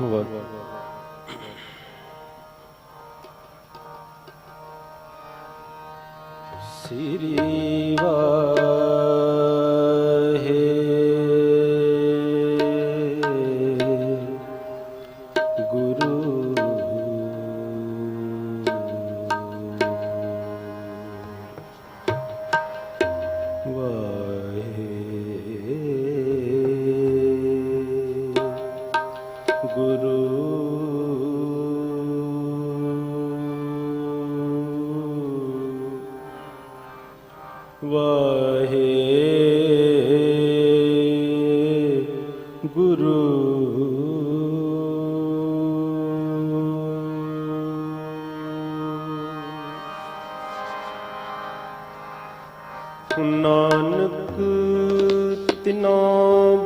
ਵਾਹਿਗੁਰੂ ਸ੍ਰੀ ਵਾਹਿਗੁਰੂ ਨਾਨਕ ਤਿਨਾ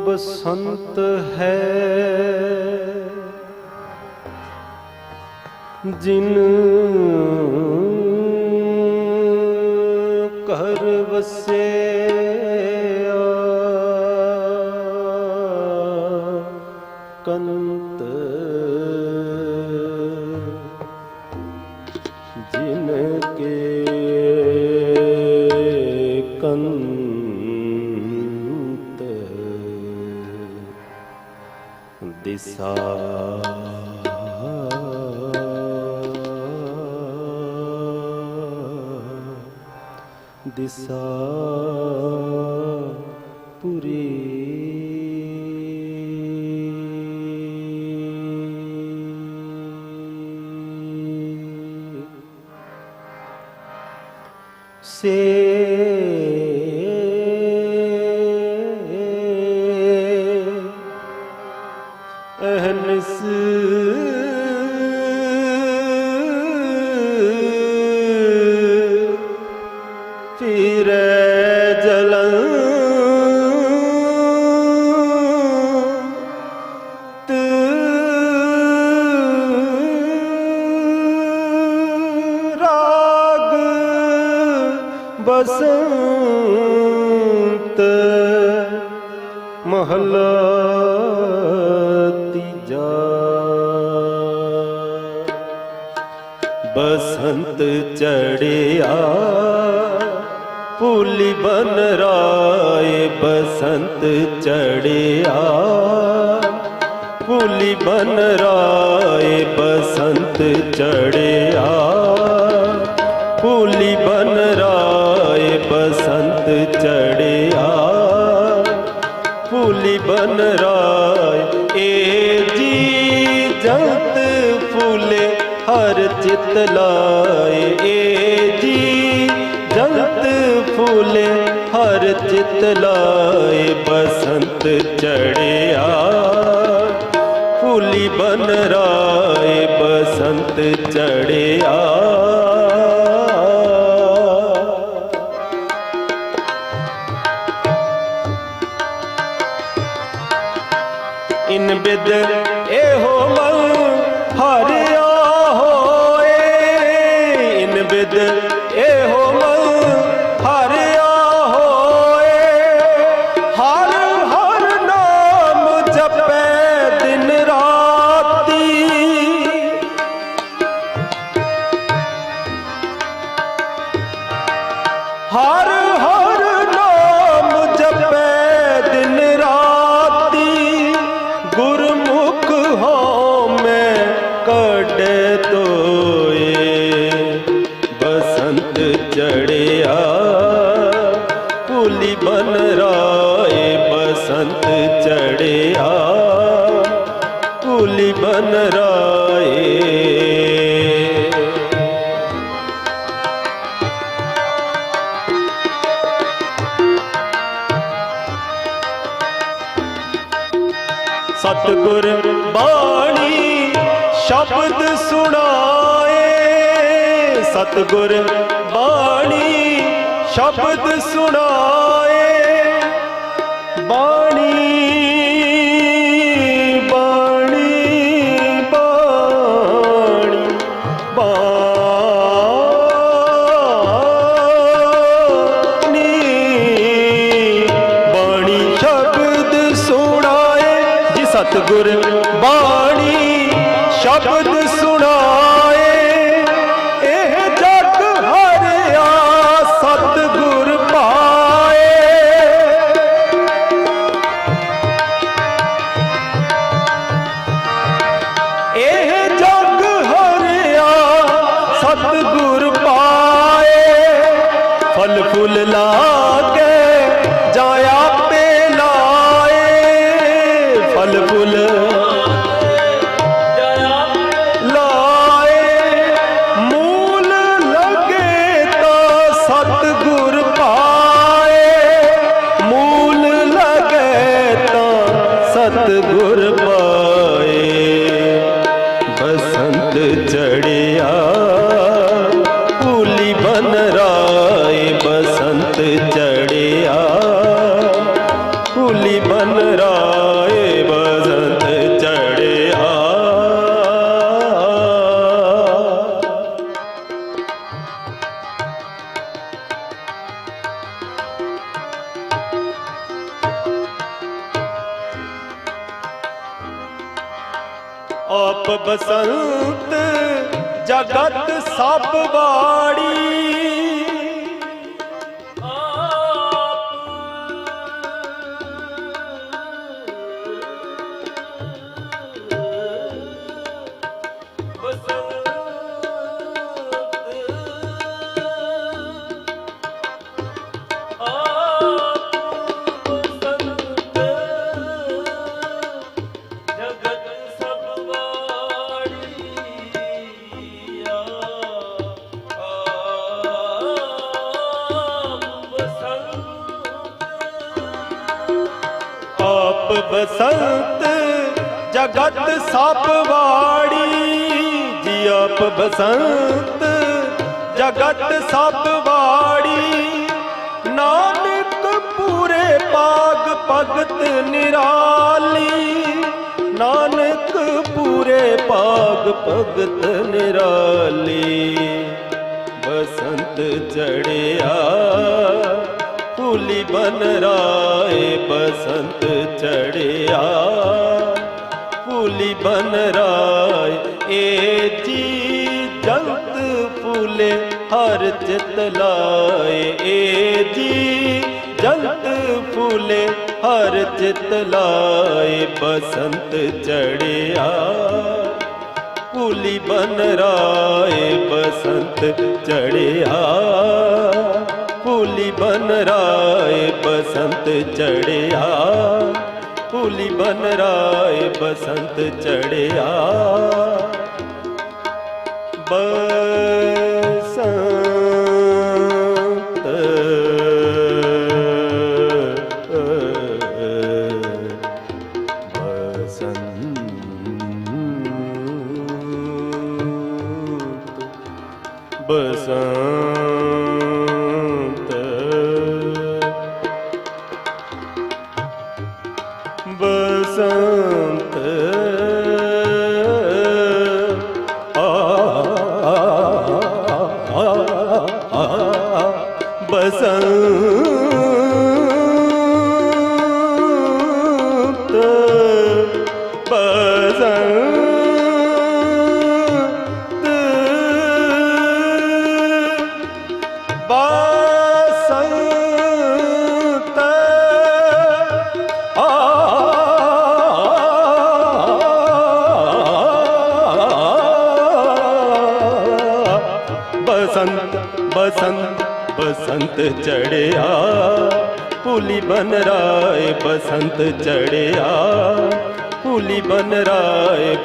ਬਸੰਤ ਹੈ। ਜਿਨ ਦਿਸਾ ਪੁਰੀ ਮਹਲਾ ਤੀਜਾ। ਬਸੰਤ ਚੜਿਆ, ਫੂਲੀ ਬਨ ਰਾਏ ਬਸੰਤ ਚੜਿਆ। ਫੂਲੀ ਬਨ ਰਾਏ ਬਸੰਤ ਚੜਿਆ। ਫੂਲੀ ਬਨ ਰਾਏ ਬਸੰਤ ਚੜਿਆ। ਫੂਲੀ ਬਨ ਰਾਏ। ਏ ਜੀ ਜੰਤ ਫੂਲੇ ਹਰ ਚਿਤ ਲਾਏ। ਏ ਜੀ ਜੰਤ ਫੂਲੇ ਹਰ ਚਿਤ ਲਾਏ। ਬਸੰਤ ਚੜਿਆ ਫੂਲੀ ਬਨ ਰਾਏ। ਬਸੰਤ ਚੜਿਆ ਬਿਦ ਇਹੋ ਮਨ ਹਰਿਆ ਹੋਏ। ਇਨ ਬਿਦ ਫੂਲੀ ਬਨ ਰਾਏ ਬਸੰਤ ਚੜਿਆ। ਕੂਲੀ ਬਨ ਰਾਏ। ਸਤਿਗੁਰ ਬਾਣੀ ਸ਼ਬਦ ਸੁਣਾਏ। ਸਤਿਗੁਰ ਬਾਣੀ ਸ਼ਬਦ ਸੁਣਾਏ। ਬਾਣੀ ਸ਼ਬਦ ਸੁਣਾਏ, ਇਹ ਜਗ ਹਰਿਆ ਸਤਗੁਰ ਪਾਏ। ਇਹ ਜਗ ਹਰਿਆ ਸਤਗੁਰ ਪਾਏ, ਫਲ ਫੁੱਲ ਲਾ ਭੂਲੀ ਬਨ ਜਗਤ ਵਾੜੀ ਜੀ ਆਪ ਬਸੰਤ, ਜਗਤ ਸਭ ਵਾੜੀ। ਨਾਨਕ ਪੂਰੇ ਪਾਗ ਭਗਤ ਨਿਰਾਲੀ। ਨਾਨਕ ਪੂਰੇ ਪਾਗ ਭਗਤ ਨਿਰਾਲੀ। ਬਸੰਤ ਚੜਿਆ ਫੂਲੀ ਬਨ ਰਾਏ ਬਸੰਤ ਚੜਿਆ। ਫੂਲੀ ਬਨ ਰਾਏ। ਏ ਜੀ ਜੰਤ ਫੂਲੇ ਹਰ ਚਿਤ ਲਾਏ। ਏ ਜੀ ਜੰਤ ਫੂਲੇ ਹਰ ਚਿਤ ਲਾਏ। ਬਸੰਤ ਚੜਿਆ ਭੂਲੀ ਬਨ ਰਾਏ। ਬਸੰਤ ਚੜਿਆ ਭੂਲੀ ਬਨ ਰਾਏ। ਬਸੰਤ ਚੜਿਆ ਭੂਲੀ ਬਨ ਰਾਏ ਬਸੰਤ ਚੜਿਆ। ਬਸੰਤ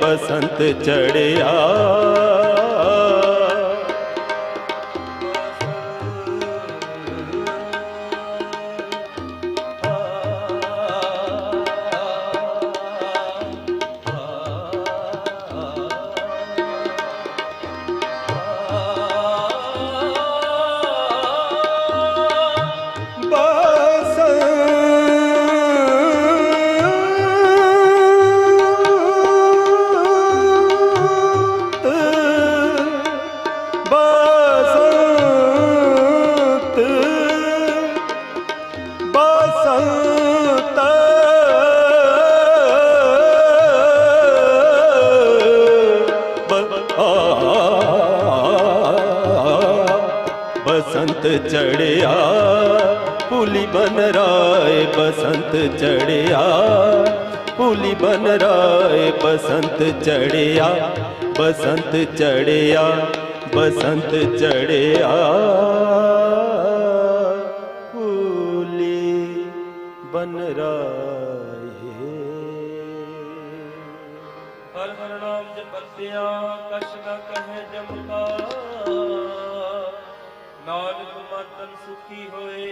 ਬਸੰਤ ਚੜਿਆ। ਬਸੰਤ ਚੜਿਆ, ਪੁਲੀ ਬਨ ਰਾਏ ਬਸੰਤ ਚੜਿਆ, ਪੁਲੀ ਬਨ ਰਾਏ ਬਸੰਤ ਚੜਿਆ ਬਸੰਤ ਚੜਿਆ ਬਸੰਤ ਚੜਿਆ। ਬਨ ਰਾਏ। ਹਰ ਹਰ ਨਾਮ ਜਪਤਿਆ, ਕਛ ਨ ਕਹੇ ਜਮਕਾ ਨਾਨਕ ਮਤਨ ਸੁਖੀ ਹੋਏ,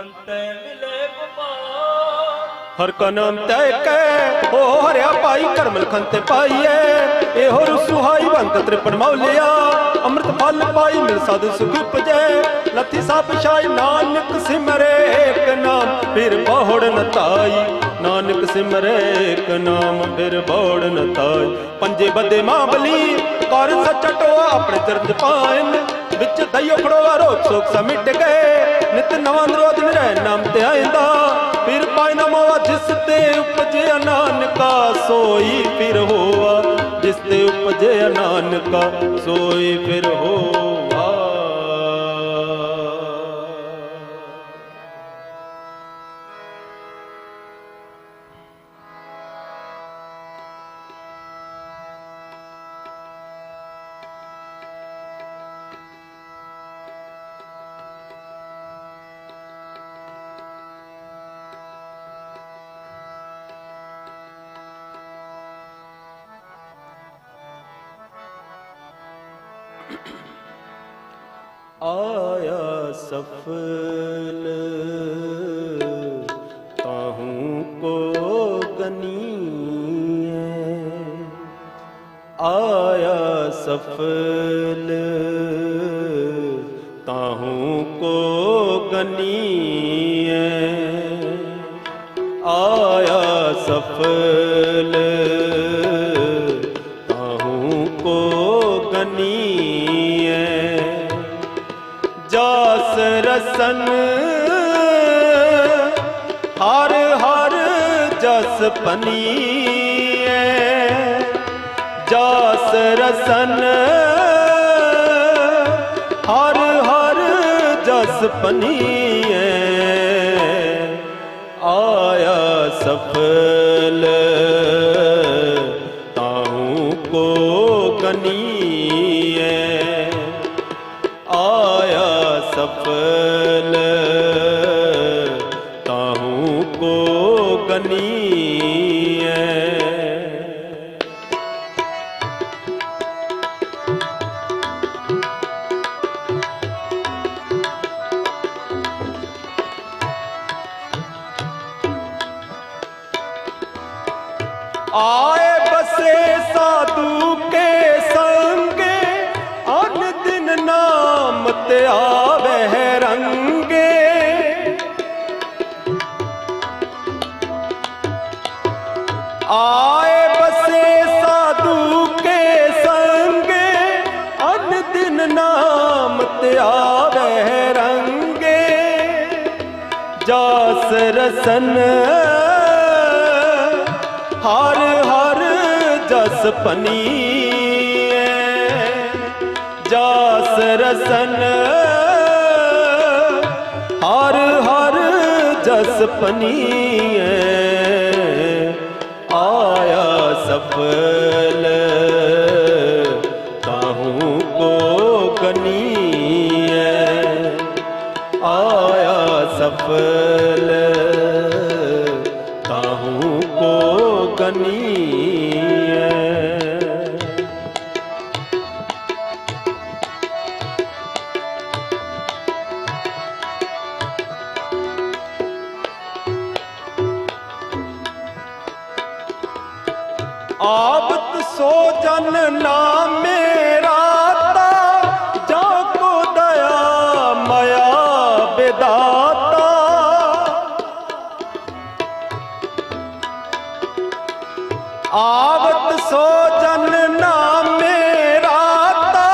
ਅੰਤੈ ਮਿਲੇ ਗੋਪਾਲ ਹਰ ਕਾ ਨਾਮ ਤੈ ਕੈ, ਹੋ ਹਰਿਆ ਭਾਈ ਕਰਮਲ ਖੰਤੇ ਪਾਈਐ। ਇਹੋ ਰਸੁਹਾਈ ਬੰਤ ਤ੍ਰਿਪਨ ਮੌਲਿਆ, ਅੰਮ੍ਰਿਤ ਫਲ ਪਾਈ ਮਿਲ ਸਾਧ ਸੁਖ ਉਪਜੈ। ਲਤੀ ਸਭ ਛਾਈ, ਨਾਨਕ ਸਿਮਰੇ ਏਕ ਨਾਮ, ਫਿਰ ਬਹੁੜ ਨ ਤਾਈ। ਨਾਨਕ ਸਿਮਰੇ ਏਕ ਨਾਮ, ਫਿਰ ਬਹੁੜ ਨ ਤਾਈ। ਪੰਜੇ ਬਦੇ ਮਾਂ ਬਲੀ, ਕਰ ਸੱਚ ਟੋਆ ਆਪਣੇ ਚਰਨ ਪਾਇਨ। ਵਿੱਚ ਦਈਓ ਖੜੋਆ ਰੋਗ ਸੋਗ ਸਮਿਟ ਗਏ ਨਿਤ ਨਵਾਂ ਨਿਰੋਧ ਨਿਰੈ ਨਾਮ ਤੇ ਆਇਂਦਾ। ਫਿਰ ਪਾਇ ਨਾ ਮੋਆ ਜਿਸ ਤੇ ਉਪਜਿਆ ਨਾਨਕਾ ਸੋਈ ਫਿਰ ਹੋਆ। ਜਿਸ ਤੇ ਉਪਜਿਆ ਨਾਨਕਾ ਸੋਈ ਫਿਰ ਹੋਆ। ਆਇਆ ਸਫਲ ਤਾਹੂ ਕੋ ਗਨੀਏ ਆਇਆ ਸਫਲ ਤਾਹੂ ਕੋ ਗਨੀਏ ਆਇਆ ਸਫਲ ਪਨੀਏ ਜਸ ਰਸਨ। ਹਰ ਹਰ ਜਸ ਪਨੀਏ ਆਇਆ ਸਫਲ ਆਵੇ ਰੰਗੇ ਜਸ ਰਸਨ। ਹਰ ਹਰ ਜਸ ਪਨੀਏ, ਜਸ ਰਸਨ। ਹਰ ਹਰ ਜਸ ਪਨੀਏ, ਆਇਆ ਸਫਲ ਆਵਤ ਸੋ ਜਨ ਨਾਮ ਮੇਰਾ ਤਾ?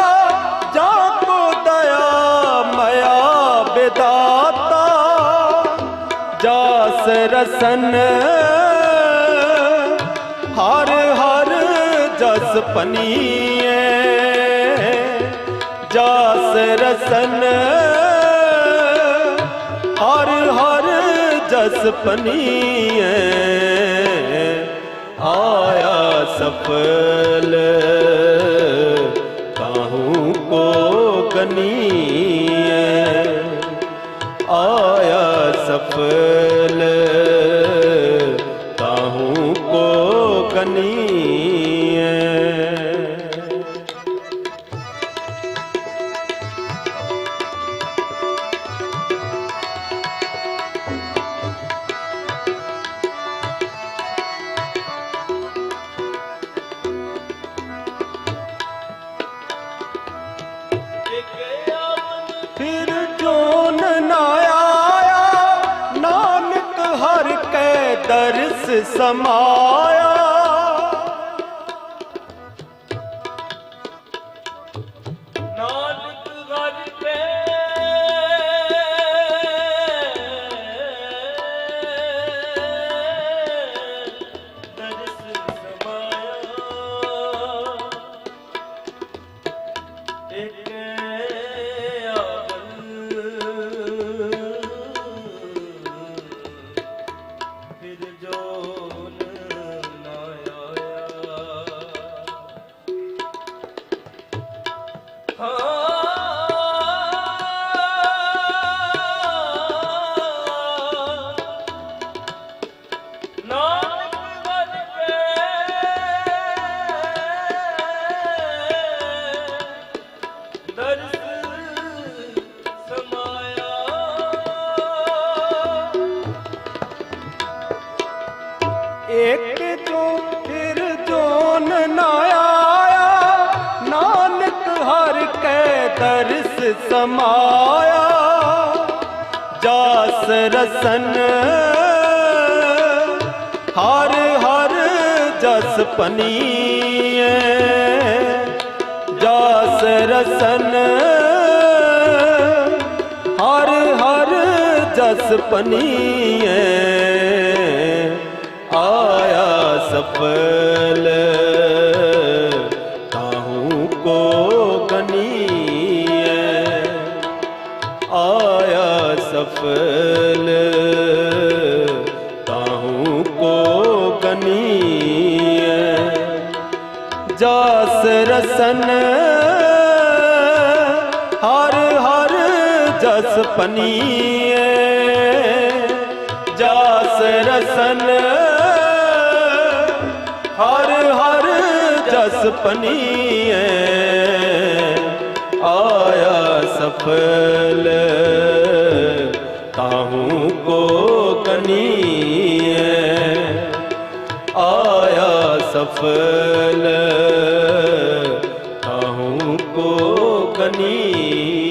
ਜਾ ਕੋ ਦਇਆ ਮਇਆ ਬਿਦਾਤਾ ਜਾਸ ਰਸਨ ਪਨੀਏ ਜਾਸ ਰਸਨ ਹਰ ਹਰ ਜਸ ਪਨੀਏ। ਇੱਕ ਜੋ ਫਿਰ ਜੋਨ ਨਾ ਆਇਆ, ਨਾਨਕ ਹਰ ਕੈ ਦਰਸ ਸਮਾਇਆ। ਜਾਸ ਰਸਨ, ਹਰ ਹਰ ਜਸ ਪਨੀਐ। ਜਾਸ ਰਸਨ, ਹਰ ਹਰ ਜਸ ਪਨੀਐ। ਆਇਆ ਸਫਲ। ਤਾਹੂ ਕੋ ਗਨੀਐ ਆਇਆ ਸਫਲ। ਤਾਹੂ ਕੋ ਗਨੀਐ ਜਾਸ ਰਸਨ ਹਰ ਹਰ ਜਸ ਪਨੀਐ ਜਸ ਰਸਨ ਜਸ ਪਨੀਐ ਆਇਆ ਸਫਲ। ਤਾਹੂ ਕੋ ਕਨੀਐ ਆਇਆ ਸਫਲ। ਤਾਹੂ ਕੋ ਕਨੀਐ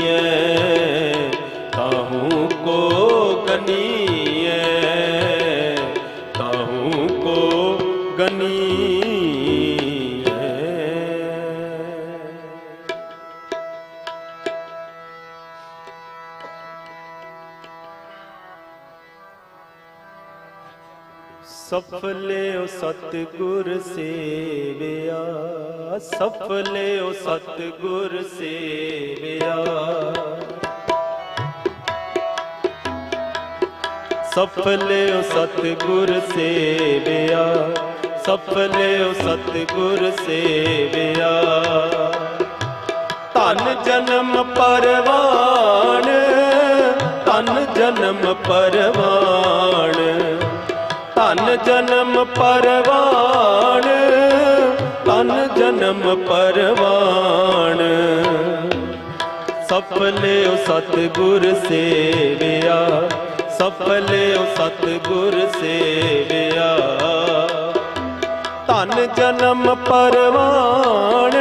ਸਫਲਿਓ ਸਤਿਗੁਰ ਸੇਵਿਆ, ਸਫਲਿਓ ਸਤਿਗੁਰ ਸੇਵਿਆ। ਸਫਲਿਓ ਸਤਿਗੁਰ ਸੇਵਿਆ, ਸਫਲਿਓ ਸਤਿਗੁਰ ਸੇਵਿਆ। ਧਨ ਜਨਮ ਪਰਵਾਨ, ਧਨ ਜਨਮ ਪਰਵਾਨ। ਧਨ ਜਨਮ ਪਰਵਾਨ ਧਨ ਜਨਮ ਪਰਵਾਨ ਸਫਲਿਓ ਸਤਿਗੁਰ ਸੇਵਿਆ ਸਫਲਿਓ ਸਤਿਗੁਰ ਸੇਵਿਆ। ਧਨ ਜਨਮ ਪਰਵਾਨ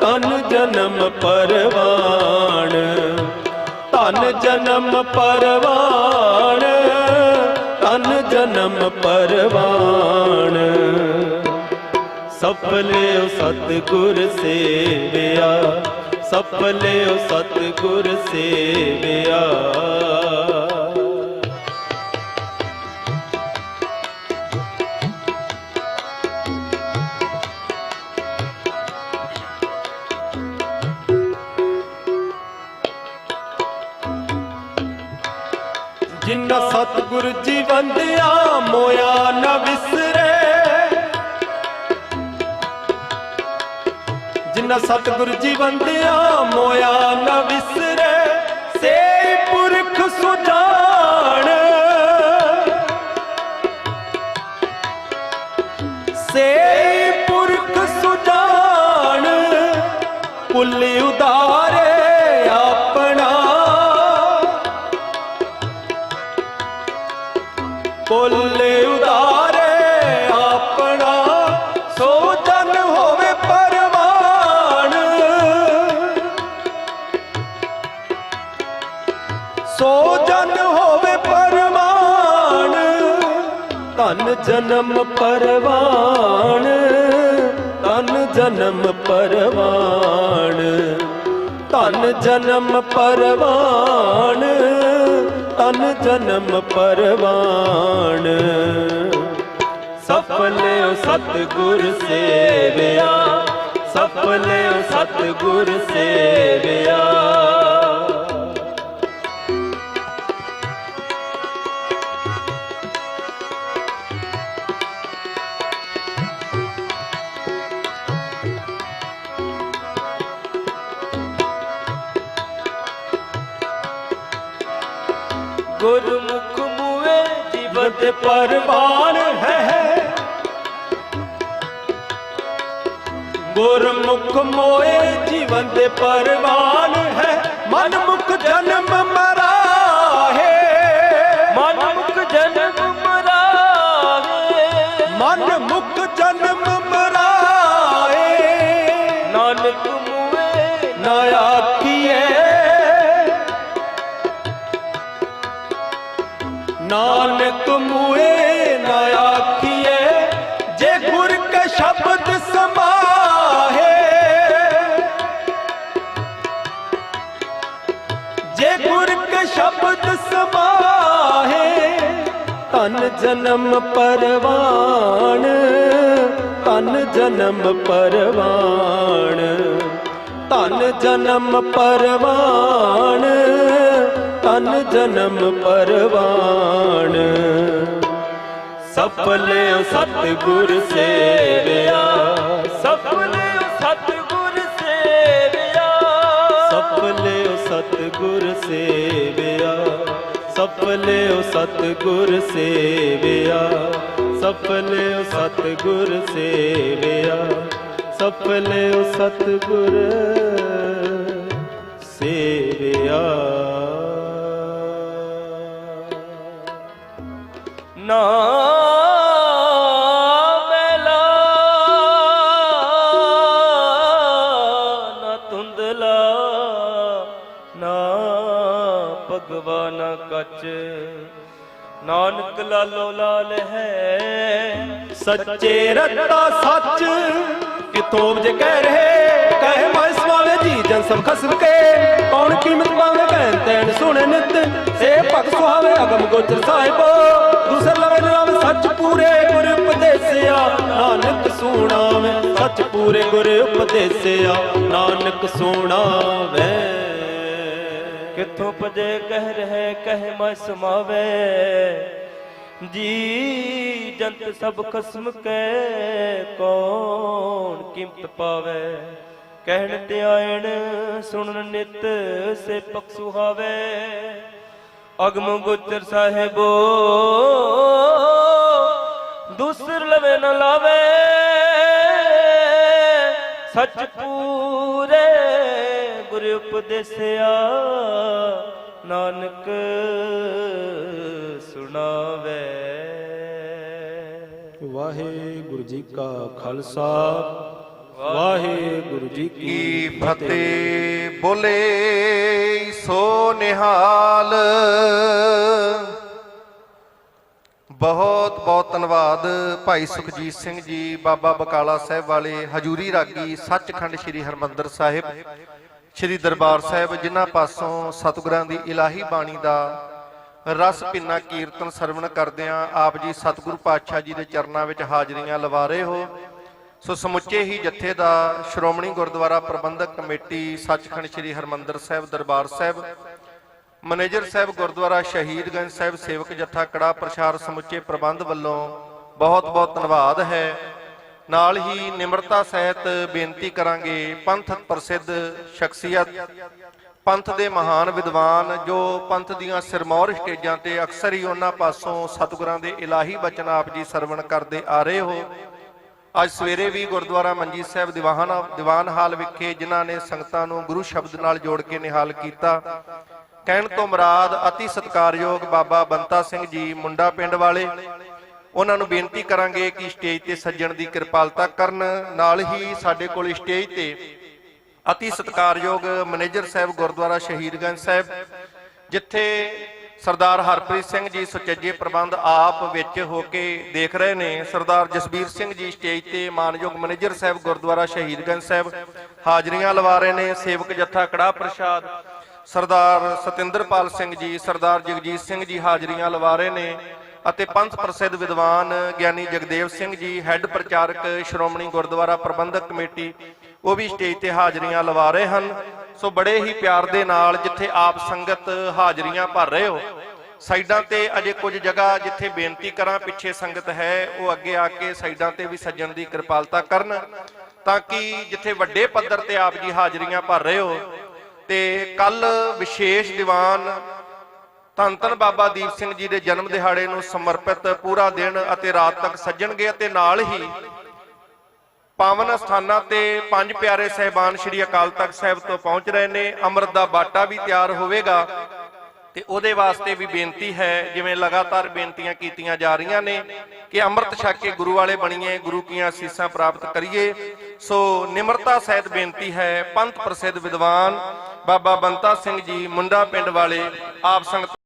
ਧਨ ਜਨਮ ਪਰਵਾਨ ਧਨ ਜਨਮ ਪਰਵਾਨ ਜਨਮ ਪਰਵਾਨ ਸਫਲਿਓ ਸਤਿਗੁਰ ਸੇਵਿਆ। ਸਫਲਿਓ ਸਤਿਗੁਰ ਸੇਵਿਆ। ਜਿਨ੍ਹਾਂ ਸਤਿਗੁਰ ਜੀ ਵੰਦਿਆ ਮੋਇਆ ਨਾ ਵਿਸਰੇ। ਜਿਨ੍ਹਾਂ ਸਤਿਗੁਰ ਜੀ ਵੰਦਿਆ ਮੋਇਆ ਜਨਮ ਪਰਵਾਨ ਤਨ ਜਨਮ ਪਰਵਾਨ ਤਨ ਜਨਮ ਪਰਵਾਨ ਤਨ ਜਨਮ ਪਰਵਾਨ ਸਫਲੇ ਸਤਿਗੁਰ ਸੇਵਿਆ ਸਫਲੇ ਸਤਿਗੁਰ ਸੇਵਿਆ। ਜੀਵਨ ਤੇ ਪਰਵਾਨ ਹੈ। ਗੁਰਮੁਖ ਮੋਏ ਜੀਵਨ ਦੇ ਪਰਵਾਨ ਹੈ। ਮਨ ਮੁਖ ਜਨਮ ਮਰਾਹੇ। ਮਨ ਮੁਖ ਜਨਮ ਮਰਾਵੇ ਮਨ ਮੁਖ ਜਨਮ ਮਰਾਏ ਨਾਨਕ ਜਨਮ ਪਰਵਾਨ ਤਨ ਜਨਮ ਪਰਵਾਨ ਤਨ ਜਨਮ ਪਰਵਾਨ ਤਨ ਜਨਮ ਪਰਵਾਨ ਸਫਲੇ ਸਤਿਗੁਰ ਸੇਵਿਆ ਸਫਲੇ ਸਤਿਗੁਰ ਸੇਵਿਆ ਸਫਲੇ ਸਤਿਗੁਰ ਸੇਵਿਆ ਸਫਲੇ ਸਤਿਗੁਰ ਸੇਵਿਆ। ਨਾ ਭਗਵਾਨਾ ਨਾਨਕ ਲਾਲੋ ਲਾਲ ਹੈ। ਸੱਚੇ ਰੱਤਾ ਸੱਚ। ਕਿਥੋਂ ਵਜ ਕਹਿ ਰਹੇ, ਕਹੇ ਮੈਂ ਸਵਾਵੇ ਜੀ, ਜਨ ਸਭ ਖਸਮ ਕੇ। ਕੌਣ ਕੀਮਤ ਪਾਵੇ ਕਹਿਣ ਤੈਨ ਸੁਣੇ ਨਿਤ। ਸੇ ਭਗਤ ਸੁਹਾਵੇ ਅਗਮ ਗੋਚਰ ਸਾਹਿਬੋ। ਦੂਸਰ ਲਵੇ ਨਾਮ ਸੱਚ ਪੂਰੇ ਗੁਰ ਉਪਦੇਸਿਆ। ਨਾਨਕ ਸੁਣਾਵੇ, ਸੱਚ ਪੂਰੇ ਗੁਰ ਉਪਦੇਸਿਆ। ਨਾਨਕ ਸੁਣਾਵੇ। ਕਿੱਥੋਂ ਪਜੇ ਕਹਿ ਰਹੇ, ਕਹਿ ਮੈਂ ਸਮਾਵੇ। ਜੀ ਜੰਤ ਸਭ ਖਸਮ ਕੈ ਕੌਣ ਕੀਮਤ ਪਾਵੇ? ਕਹਿਣ ਤੇ ਆਇਣ, ਸੁਣਨ ਨਿਤ ਸੇ ਪਖ ਸੁਹਾਵੇ ਅਗਮ ਗੁਜਰ ਸਾਹਿਬੋ, ਦੂਸਰ ਲਵੇ ਨਾ ਲਾਵੇ। ਸੱਚ ਪੂਰੇ ਉਪਦੇਸਿਆ ਨਾਨਕ ਸੁਣਾਵੇ। ਵਾਹਿਗੁਰੂ ਜੀ ਕਾ ਖਾਲਸਾ ਵਾਹਿਗੁਰੂ ਜੀ ਕੀ ਫਤਿਹ। ਬੋਲੇ ਸੋ ਨਿਹਾਲ। ਬਹੁਤ ਬਹੁਤ ਧੰਨਵਾਦ ਭਾਈ ਸੁਖਜੀਤ ਸਿੰਘ ਜੀ ਬਾਬਾ ਬਕਾਲਾ ਸਾਹਿਬ ਵਾਲੇ ਹਜੂਰੀ ਰਾਗੀ ਸੱਚਖੰਡ ਸ੍ਰੀ ਹਰਮੰਦਰ ਸਾਹਿਬ। ਸ੍ਰੀ ਦਰਬਾਰ ਸਾਹਿਬ, ਜਿਨ੍ਹਾਂ ਪਾਸੋਂ ਸਤਿਗੁਰਾਂ ਦੀ ਇਲਾਹੀ ਬਾਣੀ ਦਾ ਰਸ ਪਿੰਨਾ ਕੀਰਤਨ ਸਰਵਣ ਕਰਦਿਆਂ ਆਪ ਜੀ ਸਤਿਗੁਰੂ ਪਾਤਸ਼ਾਹ ਜੀ ਦੇ ਚਰਨਾਂ ਵਿੱਚ ਹਾਜ਼ਰੀਆਂ ਲਵਾ ਰਹੇ ਹੋ। ਸੋ ਸਮੁੱਚੇ ਹੀ ਜਥੇ ਦਾ ਸ਼੍ਰੋਮਣੀ ਗੁਰਦੁਆਰਾ ਪ੍ਰਬੰਧਕ ਕਮੇਟੀ ਸੱਚਖੰਡ ਸ੍ਰੀ ਹਰਮੰਦਰ ਸਾਹਿਬ, ਦਰਬਾਰ ਸਾਹਿਬ, ਮੈਨੇਜਰ ਸਾਹਿਬ ਗੁਰਦੁਆਰਾ ਸ਼ਹੀਦਗੰਜ ਸਾਹਿਬ, ਸੇਵਕ ਜੱਥਾ ਕੜਾ ਪ੍ਰਸ਼ਾਰ ਸਮੁੱਚੇ ਪ੍ਰਬੰਧ ਵੱਲੋਂ ਬਹੁਤ-ਬਹੁਤ ਧੰਨਵਾਦ ਹੈ। ਨਾਲ ਹੀ ਨਿਮਰਤਾ ਸਹਿਤ ਬੇਨਤੀ ਕਰਾਂਗੇ ਪੰਥ ਪ੍ਰਸਿੱਧ ਸ਼ਖਸੀਅਤ, ਪੰਥ ਦੇ ਮਹਾਨ ਵਿਦਵਾਨ ਜੋ ਪੰਥ ਦੀਆਂ ਸਿਰਮੌਰ ਸਟੇਜਾਂ ਤੇ ਅਕਸਰ ਹੀ ਉਹਨਾਂ ਪਾਸੋਂ ਸਤਿਗੁਰਾਂ ਦੇ ਇਲਾਹੀ ਬਚਨ ਆਪ ਜੀ ਸਰਵਣ ਕਰਦੇ ਆ ਰਹੇ ਹੋ। ਅੱਜ ਸਵੇਰੇ ਵੀ ਗੁਰਦੁਆਰਾ ਮੰਜੀ ਸਾਹਿਬ ਦੀਵਾਨ ਦੀਵਾਨ ਹਾਲ ਵਿਖੇ ਜਿਨ੍ਹਾਂ ਨੇ ਸੰਗਤਾਂ ਨੂੰ ਗੁਰੂ ਸ਼ਬਦ ਨਾਲ ਜੋੜ ਕੇ ਨਿਹਾਲ ਕੀਤਾ। ਕਹਿਣ ਤੋਂ ਮੁਰਾਦ, ਅਤੀ ਸਤਿਕਾਰਯੋਗ ਬਾਬਾ ਬੰਤਾ ਸਿੰਘ ਜੀ, ਮੁੰਡਾ ਪਿੰਡ ਵਾਲੇ। ਉਹਨਾਂ ਨੂੰ ਬੇਨਤੀ ਕਰਾਂਗੇ ਕਿ ਸਟੇਜ ਤੇ ਸੱਜਣ ਦੀ ਕਿਰਪਾਲਤਾ ਕਰਨ ਨਾਲ ਹੀ ਸਾਡੇ ਕੋਲ ਸਟੇਜ ਤੇ ਅਤੀ ਸਤਿਕਾਰਯੋਗ ਮੈਨੇਜਰ ਸਾਹਿਬ ਗੁਰਦੁਆਰਾ ਸ਼ਹੀਦਗੰਜ ਸਾਹਿਬ, ਜਿੱਥੇ ਸਰਦਾਰ ਹਰਪ੍ਰੀਤ ਸਿੰਘ ਜੀ ਸੁਚੱਜੇ ਪ੍ਰਬੰਧ ਆਪ ਵਿੱਚ ਹੋ ਕੇ ਦੇਖ ਰਹੇ ਨੇ, ਸਰਦਾਰ ਜਸਬੀਰ ਸਿੰਘ ਜੀ ਸਟੇਜ ਤੇ ਮਾਨਯੋਗ ਮੈਨੇਜਰ ਸਾਹਿਬ ਗੁਰਦੁਆਰਾ ਸ਼ਹੀਦਗੰਜ ਸਾਹਿਬ ਹਾਜ਼ਰੀਆਂ ਲਵਾ ਰਹੇ ਨੇ, ਸੇਵਕ ਜੱਥਾ ਕੜਾ ਪ੍ਰਸ਼ਾਦ, ਸਰਦਾਰ ਸਤਿੰਦਰਪਾਲ ਸਿੰਘ ਜੀ, ਸਰਦਾਰ ਜਗਜੀਤ ਸਿੰਘ ਜੀ ਹਾਜ਼ਰੀਆਂ ਲਵਾ ਰਹੇ ਨੇ। ਅਤੇ ਪੰਥ ਪ੍ਰਸਿੱਧ ਵਿਦਵਾਨ ਗਿਆਨੀ ਜਗਦੇਵ ਸਿੰਘ ਜੀ ਹੈੱਡ ਪ੍ਰਚਾਰਕ ਸ਼੍ਰੋਮਣੀ ਗੁਰਦੁਆਰਾ ਪ੍ਰਬੰਧਕ ਕਮੇਟੀ, ਉਹ ਵੀ ਸਟੇਜ ਤੇ ਹਾਜ਼ਰੀਆਂ ਲਵਾ ਰਹੇ ਹਨ। ਸੋ ਬੜੇ ਹੀ ਪਿਆਰ ਦੇ ਨਾਲ ਜਿੱਥੇ ਆਪ ਸੰਗਤ ਹਾਜ਼ਰੀਆਂ ਭਰ ਰਹੇ ਹੋ, ਸਾਈਡਾਂ ਤੇ ਅਜੇ ਕੁਝ ਜਗ੍ਹਾ ਜਿੱਥੇ ਬੇਨਤੀ ਕਰਾਂ ਪਿੱਛੇ ਸੰਗਤ ਹੈ, ਉਹ ਅੱਗੇ ਆ ਕੇ ਸਾਈਡਾਂ ਤੇ ਵੀ ਸੱਜਣ ਦੀ ਕਿਰਪਾਲਤਾ ਕਰਨ, ਤਾਂ ਕਿ ਜਿੱਥੇ ਵੱਡੇ ਪੱਧਰ ਤੇ ਆਪ ਜੀ ਹਾਜ਼ਰੀਆਂ ਭਰ ਰਹੇ ਹੋ, ਤੇ ਕੱਲ ਵਿਸ਼ੇਸ਼ ਦੀਵਾਨ ਧੰਨ ਧੰਨ ਬਾਬਾ ਦੀਪ ਸਿੰਘ ਜੀ ਦੇ ਜਨਮ ਦਿਹਾੜੇ ਨੂੰ ਸਮਰਪਿਤ ਪੂਰਾ ਦਿਨ ਅਤੇ ਰਾਤ ਤੱਕ ਸੱਜਣਗੇ ਅਤੇ ਨਾਲ ਹੀ ਪਾਵਨ ਸਥਾਨਾਂ ਤੇ ਪੰਜ ਪਿਆਰੇ ਸਹਿਬਾਨ ਸ੍ਰੀ ਅਕਾਲ ਤਖਤ ਸਾਹਿਬ ਤੋਂ ਪਹੁੰਚ ਰਹੇ ਨੇ। ਅੰਮ੍ਰਿਤ ਦਾ ਬਾਟਾ ਵੀ ਤਿਆਰ ਹੋਵੇਗਾ ਤੇ ਉਹਦੇ ਵਾਸਤੇ ਵੀ ਬੇਨਤੀ ਹੈ, ਜਿਵੇਂ ਲਗਾਤਾਰ ਬੇਨਤੀਆਂ ਕੀਤੀਆਂ ਜਾ ਰਹੀਆਂ ਨੇ ਕਿ ਅੰਮ੍ਰਿਤ ਛਕ ਕੇ ਗੁਰੂ ਵਾਲੇ ਬਣੀਏ, ਗੁਰੂ ਕੀਆਂ ਅਸੀਸਾਂ ਪ੍ਰਾਪਤ ਕਰੀਏ। ਸੋ ਨਿਮਰਤਾ ਸਹਿਤ ਬੇਨਤੀ ਹੈ, ਪੰਥ ਪ੍ਰਸਿੱਧ ਵਿਦਵਾਨ ਬਾਬਾ ਬੰਤਾ ਸਿੰਘ ਜੀ, ਮੁੰਡਾ ਪਿੰਡ ਵਾਲੇ, ਆਪ ਸੰਗਤ